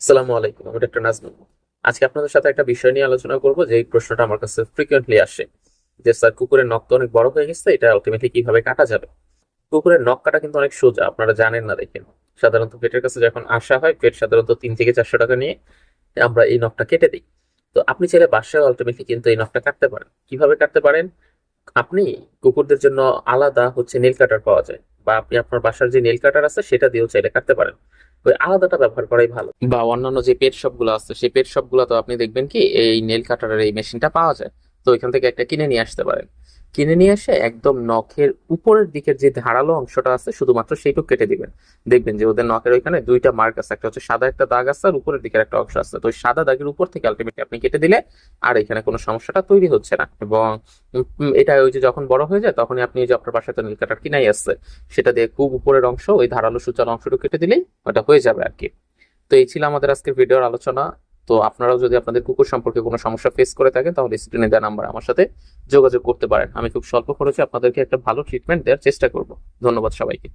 আসসালামু আলাইকুম, আমি ডক্টর নাজমুল। আজকে আপনাদের সাথে একটা বিষয় নিয়ে আলোচনা করব যে এই প্রশ্নটা আমার কাছে ফ্রিকোয়েন্টলি আসে, যে স্যার, কুকুরের নখ তো অনেক বড় হয়ে গেছে, এটা আলটিমেটলি কীভাবে কাটা যাবে? কুকুরের নখ কাটা কিন্তু অনেক সোজা, আপনারা জানেন না দেখেন। সাধারণত পেটের কাছে যখন আসা হয়, পেট সাধারণত তিন থেকে চারশো টাকা নিয়ে আমরা এই নখটা কেটে দিই। তো আপনি চাইলে বাসায় আলটিমেটলি কিন্তু এই নখটা কাটতে পারেন। কীভাবে কাটতে পারেন? আপনি কুকুরদের জন্য আলাদা হচ্ছে নেল কাটার পাওয়া যায়, বা আপনি আপনার বাসার যে নেল কাটার আছে, সেটা দিয়েও চাইলে কাটতে পারেন। ওই আলাদাটা ব্যবহার করাই ভালো। বা অন্যান্য যে পেট শপগুলো আছে, সেই পেট শপগুলো তো আপনি দেখবেন কি, এই নেল কাটারের এই মেশিনটা পাওয়া যায়। তো এখান থেকে একটা কিনে নিয়ে আসতে পারেন। কিনে নিয়ে এসে একদম নখের উপরের দিকের যে ধারালো অংশটা আছে, শুধুমাত্র সেইটুকু কেটে দিবেন। দেখবেন যে ওদের নখের ওইখানে দুইটা মার্ক আছে, একটা হচ্ছে সাদা, একটা দাগ আছে, আর উপরের দিকের একটা অংশ আছে। তো সাদা দাগের উপর থেকে আলটিমেটলি আপনি কেটে দিলে আর এখানে কোনো সমস্যাটা তৈরি হচ্ছে না। এবং এটা ওই যে যখন বড় হয়ে যায়, তখনই আপনি যে আপনার তো নীল কাটার কিনাই আসছে সেটা দিয়ে খুব উপরের অংশ, ওই ধারালো সূচালো অংশটুকু কেটে দিলেই ওটা হয়ে যাবে আর কি। তো এই ছিল আমাদের আজকের ভিডিওর আলোচনা। তো আপনারাও যদি আপনাদের কুকুর সম্পর্কে কোনো সমস্যা ফেস করে থাকেন তাহলে স্ক্রিনে দেওয়া নাম্বার আমার সাথে যোগাযোগ করতে পারেন। আমি খুব স্বল্প খরচে আপনাদেরকে একটা ভালো ট্রিটমেন্ট দেওয়ার চেষ্টা করব। ধন্যবাদ সবাইকে।